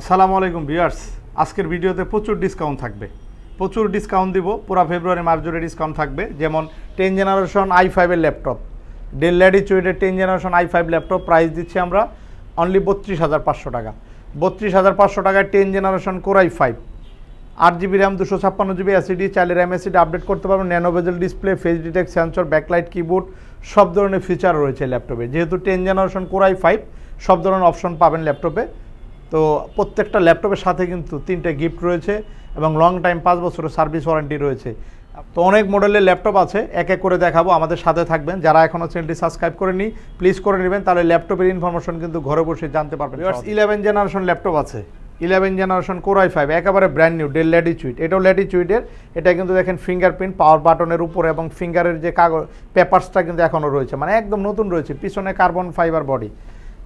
আসসালামু আলাইকুম ভিউয়ার্স। আজকের ভিডিওতে প্রচুর ডিসকাউন্ট থাকবে। প্রচুর ডিসকাউন্ট দিব, পুরা ফেব্রুয়ারি, মার্চ জুড়ে ডিসকাউন্ট থাকবে। যেমন টেন জেনারেশন আই ফাইভের laptop Dell ল্যাডিচুইডের ten generation I five laptop price দিচ্ছি আমরা অনলি বত্রিশ হাজার পাঁচশো টাকা। বত্রিশ হাজার পাঁচশো টাকায় ten generation core i five আট জিবি র্যাম দুশো ছাপ্পান্ন জিবি এসিডি চাইলে র্যাম এসিডি আপডেট করতে পারবেন। Nano bezel display face detect sensor backlight keyboard সব ধরনের ফিচার রয়েছে ল্যাপটপে যেহেতু টেন জেনারেশন কোরাই ফাইভ সব ধরনের অপশন পাবেন ল্যাপটপে তো প্রত্যেকটা ল্যাপটপের সাথে কিন্তু তিনটে গিফট রয়েছে এবং লং টাইম পাঁচ বছরের সার্ভিস ওয়ারেন্টি রয়েছে। তো অনেক মডেলের ল্যাপটপ আছে এক এক করে দেখাবো আমাদের সাথে থাকবেন। যারা এখনও চ্যানেলটি সাবস্ক্রাইব করেনি প্লিজ করে নেবেন তাহলে ল্যাপটপের ইনফরমেশন কিন্তু ঘরে বসে জানতে পারবেন ইলেভেন জেনারেশন ল্যাপটপ আছে। Eleven generation core i five একেবারে ব্র্যান্ড নিউ ডেল ল্যাটিচুইট এটাও ল্যাটিচুইটের এটা কিন্তু দেখেন ফিঙ্গারপ্রিন্ট পাওয়ার বাটনের উপরে এবং ফিঙ্গারের যে কাগজ পেপারসটা কিন্তু এখনও রয়েছে। মানে একদম নতুন রয়েছে পিছনে কার্বন ফাইবার বডি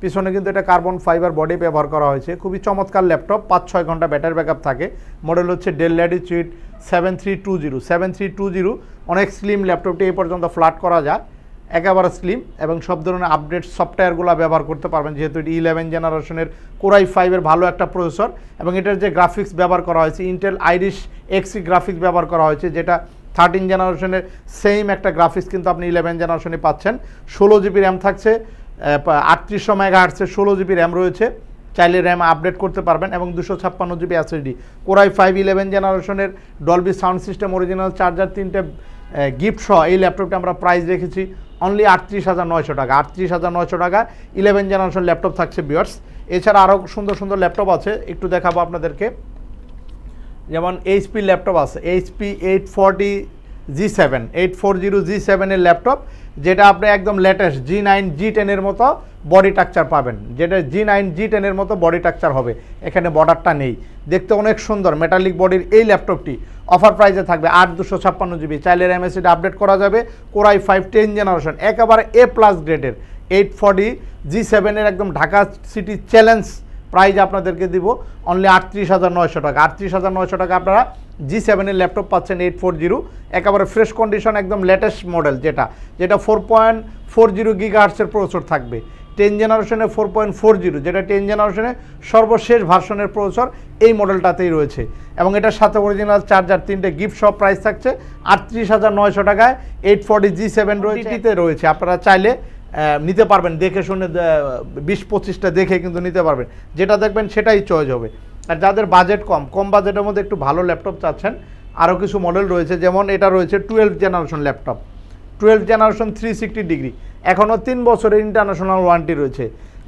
পিছনে কিন্তু এটা কার্বন ফাইবার বডি ব্যবহার করা হয়েছে। খুবই চমৎকার ল্যাপটপ পাঁচ ছয় ঘণ্টা ব্যাটারি ব্যাকআপ থাকে। মডেল হচ্ছে Dell Latitude seven three two zero seven three two zero অনেক স্লিম ল্যাপটপটি এই পর্যন্ত ফ্ল্যাট করা যায়। একেবারে স্লিম এবং সব ধরনের আপডেট সফটওয়্যারগুলো ব্যবহার করতে পারবেন। যেহেতু এটি ইলেভেন জেনারেশনের কোরাই ফাইভের ভালো একটা প্রসেসর এবং এটার যে গ্রাফিক্স ব্যবহার করা হয়েছে ইন্টেল আইরিশ এক্সি গ্রাফিক্স ব্যবহার করা হয়েছে, যেটা থার্টিন জেনারেশনের সেম একটা গ্রাফিক্স কিন্তু আপনি ইলেভেন জেনারেশনে পাচ্ছেন। ষোলো জিবি র্যাম থাকছে আটত্রিশশো মেগা হার্টসের ষোলো জিবি র্যাম রয়েছে। চাইলে র্যাম আপডেট করতে পারবেন এবং দুশো ছাপ্পান্ন GB SSD. Core i five eleven জেনারেশনের Dolby sound system original charger তিনটে গিফট সহ এই ল্যাপটপটা আমরা প্রাইস রেখেছি অনলি আটত্রিশ হাজার নয়শো টাকা। আটত্রিশ হাজার নয়শো টাকা ইলেভেন জেনারেশন ল্যাপটপ থাকছে বিয়ার্স এছাড়া আরও সুন্দর সুন্দর ল্যাপটপ আছে, একটু দেখাবো আপনাদেরকে। যেমন এইচপি ল্যাপটপ আছে HP eight forty G seven eight four zero G সেভেনের ল্যাপটপ যেটা আপনি একদম লেটেস্ট জি নাইন জি টেনের মতো বডি টাকচার পাবেন। যেটা জি নাইন জি টেনের মতো বডি টাকচার হবে। এখানে বর্ডারটা নেই। দেখতে অনেক সুন্দর। মেটালিক বডির এই ল্যাপটপটি অফার প্রাইসে থাকবে আট দুশো ছাপ্পান্ন জিবি চাইলে এমএসিটা আপডেট করা যাবে। কোরাই ফাইভ টেন জেনারেশন একেবারে এ প্লাস গ্রেডের এইট ফর্টি জি সেভেনের একদম ঢাকা সিটি চ্যালেঞ্জ প্রাইজ আপনাদেরকে দিব অনলি আটত্রিশ হাজার নয়শো টাকা। আটত্রিশ হাজার নয়শো টাকা আপনারা জি সেভেনের ল্যাপটপ পাচ্ছেন এইট ফোর জিরো একেবারে ফ্রেশ কন্ডিশন একদম লেটেস্ট মডেল যেটা। যেটা ফোর পয়েন্ট ফোর জিরো গিগাহার্সের প্রসেসর থাকবে। টেন জেনারেশনে ফোর পয়েন্ট ফোর জিরো যেটা টেন জেনারেশনে সর্বশেষ ভার্সনের প্রসেসর এই মডেলটাতেই রয়েছে। এবং এটার সাথে অরিজিনাল চার্জার তিনটে গিফট সব প্রাইস থাকছে আটত্রিশ হাজার নয়শো টাকায়। এইট ফর্টি জি সেভেন রয়েছে রয়েছে। আপনারা চাইলে নিতে পারবেন। দেখে শুনে বিশ পঁচিশটা দেখে কিন্তু নিতে পারবেন। যেটা দেখবেন সেটাই চয়েস হবে। আর যাদের বাজেট কম কম বাজেটের মধ্যে একটু ভালো ল্যাপটপ চাচ্ছেন আরও কিছু মডেল রয়েছে। যেমন এটা রয়েছে twelve generation laptop twelve generation three sixty degree এখনও তিন বছরের ইন্টারন্যাশনাল ওয়ারেন্টি রয়েছে।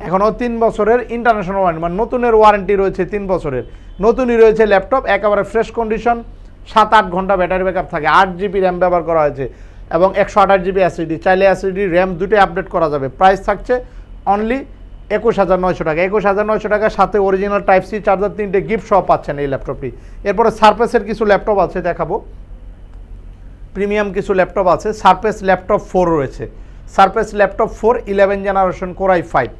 এখনও তিন বছরের ইন্টারন্যাশনাল ওয়ারেন্টি মানে নতুনের ওয়ারেন্টি রয়েছে তিন বছরের। নতুনই রয়েছে ল্যাপটপ একেবারে ফ্রেশ কন্ডিশন সাত আট ঘণ্টা ব্যাটারি ব্যাকআপ থাকে। আট জিবি র্যাম ব্যবহার করা হয়েছে। এবং একশো আঠাশ জিবি এসিডি চাইলে এসিডি র্যাম দুটোই আপডেট করা যাবে। প্রাইস থাকছে অনলি একুশ হাজার নয়শো টাকা। একুশ হাজার নয়শো টাকার সাথে অরিজিনাল টাইপ সি চার্জার তিনটে গিফট সহ পাচ্ছেন এই ল্যাপটপটি এরপরে সার্ফেসের কিছু ল্যাপটপ আছে দেখাবো। প্রিমিয়াম কিছু ল্যাপটপ আছে। সারফেস ল্যাপটপ ফোর রয়েছে। Surface laptop four eleven generation core i five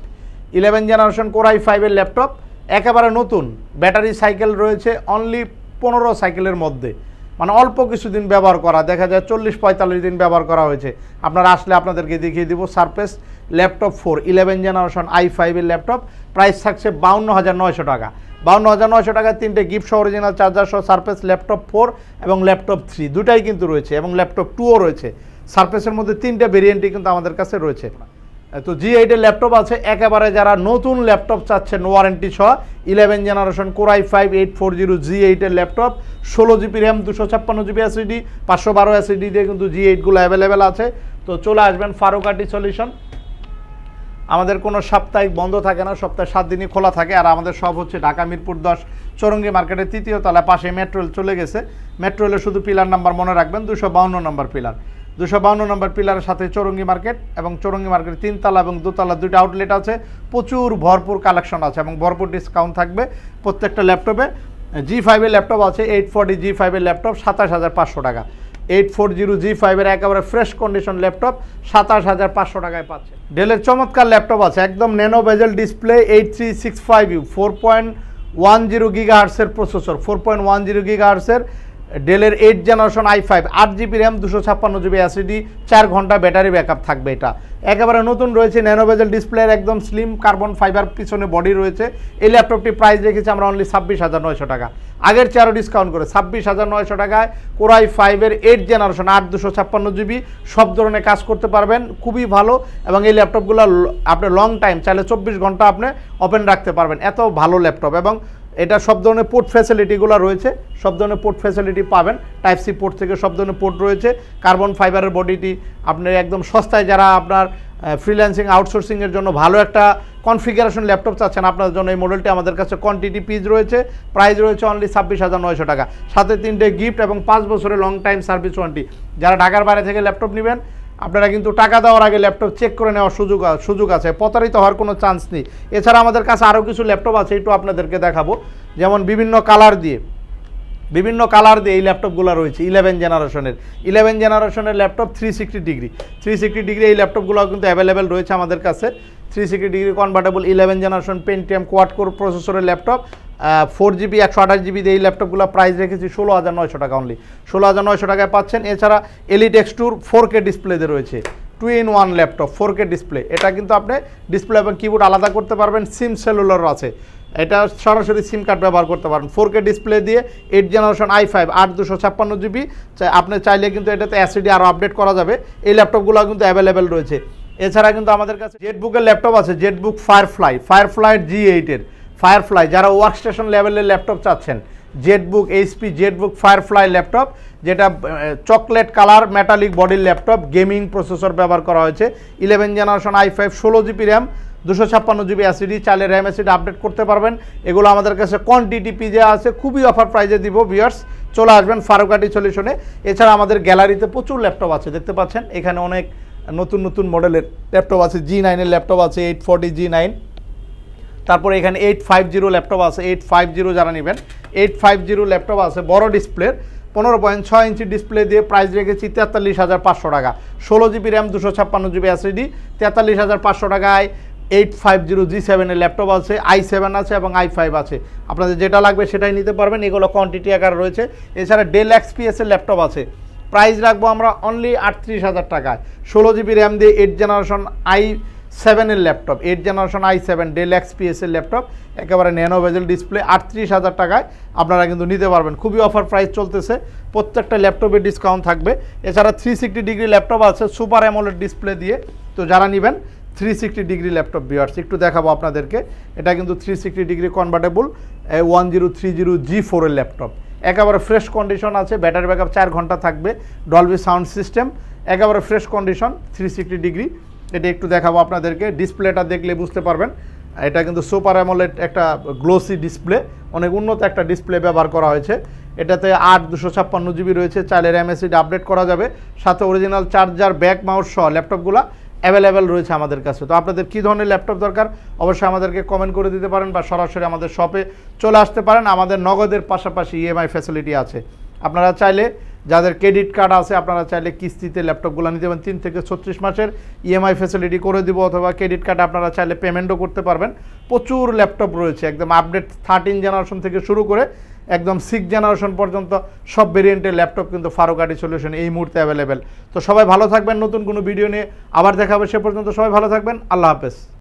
eleven generation core i ফাইভের ল্যাপটপ একেবারে নতুন। ব্যাটারি সাইকেল রয়েছে অনলি পনেরো সাইকেলের মধ্যে। মানে অল্প কিছুদিন ব্যবহার করা। দেখা যায় চল্লিশ, পঁয়তাল্লিশ দিন ব্যবহার করা হয়েছে। আপনারা আসলে আপনাদেরকে দেখিয়ে দিব Surface laptop four eleven generation I ফাইভের ল্যাপটপ প্রাইস থাকছে বাউন্ন হাজার নয়শো টাকা। বাউন্ন হাজার নয়শো টাকায় তিনটে গিফট অরিজিনাল চার্জার সহ সারফেস ল্যাপটপ ফোর এবং ল্যাপটপ থ্রি দুটাই কিন্তু রয়েছে এবং ল্যাপটপ টুও রয়েছে। সারফেসের মধ্যে তিনটে ভেরিয়েন্টই কিন্তু আমাদের কাছে রয়েছে। তো জি এইটের ল্যাপটপ আছে, একেবারে যারা নতুন ল্যাপটপ চাচ্ছেন ওয়ারেন্টি সহ eleven generation core i five eight four zero G এইটের ল্যাপটপ, ষোলো জিবি র্যাম দুশো ছাপ্পান্ন জিবি এসিডি পাঁচশো বারো এসিডি দিয়ে কিন্তু জি এইটগুলো অ্যাভেলেবেল আছে। তো চলে আসবেন ফারুকাটি সলিউশন আমাদের কোনো সাপ্তাহিক বন্ধ থাকে না, সপ্তাহে সাত দিনই খোলা থাকে, আর আমাদের সব হচ্ছে ঢাকা, মিরপুর দশ, চৌরঙ্গি মার্কেটের তৃতীয় তলায় পাশে মেট্রোল চলে গেছে। মেট্রোলে শুধু পিলার নাম্বার মনে রাখবেন, দুশো বাউন্ন নম্বর পিলার দুশো বাউন্ন নম্বর পিলারের সাথে চৌরঙ্গি মার্কেট এবং চৌরঙ্গি মার্কেটের তিনতলা এবং দোতলা দুইটা আউটলেট আছে। প্রচুর ভরপুর কালেকশন আছে এবং ভরপুর ডিসকাউন্ট থাকবে প্রত্যেকটা ল্যাপটপে জি ফাইভের ল্যাপটপ আছে এইট ফর্টি জি ফাইভের ল্যাপটপ সাতাশ হাজার পাঁচশো টাকা। এইট ফোর জিরো জি ফাইভের একেবারে ফ্রেশ কন্ডিশন ল্যাপটপ সাতাশ হাজার পাঁচশো টাকায় পাচ্ছে। ডেলের চমৎকার ল্যাপটপ আছে, একদম nano bezel display eight three six five U four point one zero giga হার্সের processor four point one zero giga হার্সের ডেলের এইট জেনারেশন আই ফাইভ আট জিবি র্যাম দুশো ছাপ্পান্ন জিবি অ্যাসিডি চার ঘণ্টা ব্যাটারি ব্যাকআপ থাকবে এটা। একেবারে নতুন রয়েছে ন্যানোভেজেল ডিসপ্লের একদম স্লিম কার্বন ফাইবার পিছনে বডি রয়েছে। এই ল্যাপটপটি প্রাইস রেখেছি আমরা অনলি ছাব্বিশ হাজার নয়শো টাকা। আগের চেয়ারও ডিসকাউন্ট করে, ছাব্বিশ হাজার নয়শো টাকায় কোরাই ফাইভের এইট জেনারেশন আট দুশো ছাপ্পান্ন জিবি সব ধরনের কাজ করতে পারবেন, খুবই ভালো। এবং এই ল্যাপটপগুলো আপনি লং টাইম চাইলে চব্বিশ ঘণ্টা আপনি ওপেন রাখতে পারবেন। এত ভালো ল্যাপটপ এবং এটা সব ধরনের পোর্ট ফ্যাসিলিটিগুলো রয়েছে, সব ধরনের পোর্ট ফ্যাসিলিটি পাবেন। টাইপ সি পোর্ট থেকে সব ধরনের পোর্ট রয়েছে। কার্বন ফাইবারের বডিটি আপনার একদম সস্তায় যারা আপনার ফ্রিল্যান্সিং আউটসোর্সিংয়ের জন্য ভালো একটা কনফিগারেশন ল্যাপটপ চাচ্ছেন আপনার জন্য এই মডেলটি আমাদের কাছে কোয়ান্টিটি পিস রয়েছে। প্রাইস রয়েছে অনলি ছাব্বিশ হাজার নয়শো টাকা। সাথে তিনটে গিফট এবং পাঁচ বছরের লং টাইম সার্ভিস ওয়ারেন্টি যারা ঢাকার বাইরে থেকে ল্যাপটপ নেবেন আপনারা কিন্তু টাকা দেওয়ার আগে ল্যাপটপ চেক করে নেওয়ার সুযোগ সুযোগ আছে। প্রতারিত হওয়ার কোনো চান্স নেই। এছাড়া আমাদের কাছে আরও কিছু ল্যাপটপ আছে, একটু আপনাদেরকে দেখাবো। যেমন বিভিন্ন কালার দিয়ে, বিভিন্ন কালার দিয়ে এই ল্যাপটপগুলো রয়েছে ইলেভেন জেনারেশনের ইলেভেন জেনারেশনের laptop three sixty degree three sixty degree এই ল্যাপটপগুলো কিন্তু অ্যাভেলেবেল রয়েছে আমাদের কাছে। Three sixty degree convertible eleven generation Pentium quad core প্রসেসরের ল্যাপটপ। ফোর জিবি একশো আঠাশ জিবি এই ল্যাপটপগুলো প্রাইস রেখেছি ষোলো হাজার নয়শো টাকা অনলি ষোলো হাজার নয়শো টাকায় পাচ্ছেন। এছাড়া এলিট এক্স টুর ফোর কে ডিসপ্লেতে রয়েছে। Two in one laptop four K display এটা কিন্তু আপনি ডিসপ্লে এবং কিবোর্ড আলাদা করতে পারবেন সিম সেলুলার আছে। এটা সরাসরি সিম কার্ড ব্যবহার করতে পারেন। ফোর কে ডিসপ্লে দিয়ে এইট জেনারেশন আই ফাইভ আট দুশো ছাপ্পান্ন জিবি আপনি চাইলে কিন্তু এটাতে অ্যাসিডি আরও আপডেট করা যাবে। এই ল্যাপটপগুলো কিন্তু অ্যাভেলেবেল রয়েছে। এছাড়া কিন্তু আমাদের কাছে জেটবুকের ল্যাপটপ আছে জেটবুক ফায়ারফ্লাই ফায়ারফ্লাই জি এইটের ফায়ারফ্লাই যারা ওয়ার্কস্টেশন লেভেলের ল্যাপটপ চাচ্ছেন ZBook HP ZBook Firefly laptop যেটা চকলেট কালার মেটালিক বডির ল্যাপটপ গেমিং প্রসেসর ব্যবহার করা হয়েছে ইলেভেন জেনারেশন আই ফাইভ ষোলো জিবি র্যাম দুশো ছাপ্পান্ন জিবি অ্যাসিডি চাইলে র্যাম অ্যাসিড আপডেট করতে পারবেন। এগুলো আমাদের কাছে কোয়ান্টিটি পিজে আছে, খুবই অফার প্রাইজে দিব ভিউয়ার্স চলে আসবেন ফারুকাটি সলিউশনে এছাড়া আমাদের গ্যালারিতে প্রচুর ল্যাপটপ আছে, দেখতে পাচ্ছেন? এখানে অনেক নতুন নতুন মডেলের ল্যাপটপ আছে জি নাইনের ল্যাপটপ আছে এইট ফোরটি জি নাইন তারপরে এখানে এইট ফাইভ জিরো ল্যাপটপ আছে এইট ফাইভ জিরো যারা নেবেন এইট ফাইভ জিরো ল্যাপটপ আছে, বড় ডিসপ্লের পনেরো পয়েন্ট ছয় ইঞ্চি ডিসপ্লে দিয়ে প্রাইস রেখেছি তেতাল্লিশ হাজার পাঁচশো টাকা। ষোলো জিবি র্যাম দুশো ছাপ্পান্ন জিবি এসএসডি তেতাল্লিশ হাজার পাঁচশো টাকায় এইট ফাইভ জিরো জি সেভেনের ল্যাপটপ আছে আই সেভেন আছে এবং আই ফাইভ আছে। আপনাদের যেটা লাগবে সেটাই নিতে পারবেন, এগুলো কোয়ান্টিটি আকার রয়েছে। এছাড়া ডেল এক্সপিএসের ল্যাপটপ আছে। প্রাইস রাখব আমরা অনলি আটত্রিশ হাজার টাকায়। ষোলো জিবি র্যাম দিয়ে এইট জেনারেশন আই সেভেনের laptop eight generation I seven Dell এক্সপিএসের laptop একেবারে ন্যানো ভেজেল ডিসপ্লে আটত্রিশ হাজার টাকায় আপনারা কিন্তু নিতে পারবেন। খুবই অফার প্রাইস চলতেছে, প্রত্যেকটা ল্যাপটপে ডিসকাউন্ট থাকবে। এছাড়া থ্রি সিক্সটি ডিগ্রি ল্যাপটপ আছে সুপার অ্যামোলেড ডিসপ্লে দিয়ে। তো যারা নেবেন থ্রি সিক্সটি ডিগ্রি ল্যাপটপ বিয়ার্স একটু দেখাবো আপনাদেরকে। এটা কিন্তু three sixty degree convertible one zero three zero G ফোরের ল্যাপটপ একেবারে ফ্রেশ কন্ডিশন আছে ব্যাটারি ব্যাকআপ চার ঘণ্টা থাকবে ডলবি সাউন্ড সিস্টেম একেবারে fresh condition three sixty degree এটা একটু দেখাবো আপনাদেরকে। ডিসপ্লেটা দেখলে বুঝতে পারবেন। এটা কিন্তু সুপার অ্যামোলেড একটা গ্লোসি ডিসপ্লে। অনেক উন্নত একটা ডিসপ্লে ব্যবহার করা হয়েছে। এটাতে আট দুশো ছাপ্পান্ন জিবি রয়েছে। চাইলে র্যাম এসিড আপডেট করা যাবে। সাথে অরিজিনাল চার্জার, ব্যাক মাউস সহ ল্যাপটপগুলো অ্যাভেলেবেল রয়েছে আমাদের কাছে। তো আপনাদের কী ধরনের ল্যাপটপ দরকার? অবশ্যই আমাদেরকে কমেন্ট করে দিতে পারেন বা সরাসরি আমাদের শপে চলে আসতে পারেন। আমাদের নগদের পাশাপাশি ইএমআই ফ্যাসিলিটি আছে। আপনারা চাইলে যাদের ক্রেডিট কার্ড আছে, আপনারা চাইলে কিস্তিতে ল্যাপটপগুলো নিতে পারেন। তিন থেকে ছত্রিশ মাসের ইএমআই ফেসিলিটি করে দিব, অথবা ক্রেডিট কার্ড আপনারা চাইলে পেমেন্টও করতে পারবেন। প্রচুর ল্যাপটপ রয়েছে, একদম আপডেট থার্টিন জেনারেশন থেকে শুরু করে একদম সিক্স জেনারেশন পর্যন্ত সব ভেরিয়েন্টের ল্যাপটপ কিন্তু ফারুকাটি সলিউশন এই মুহূর্তে অ্যাভেলেবেল তো সবাই ভালো থাকবেন, নতুন কোনো ভিডিও নিয়ে আবার দেখাবে সে পর্যন্ত। সবাই ভালো থাকবেন, আল্লাহ হাফেজ।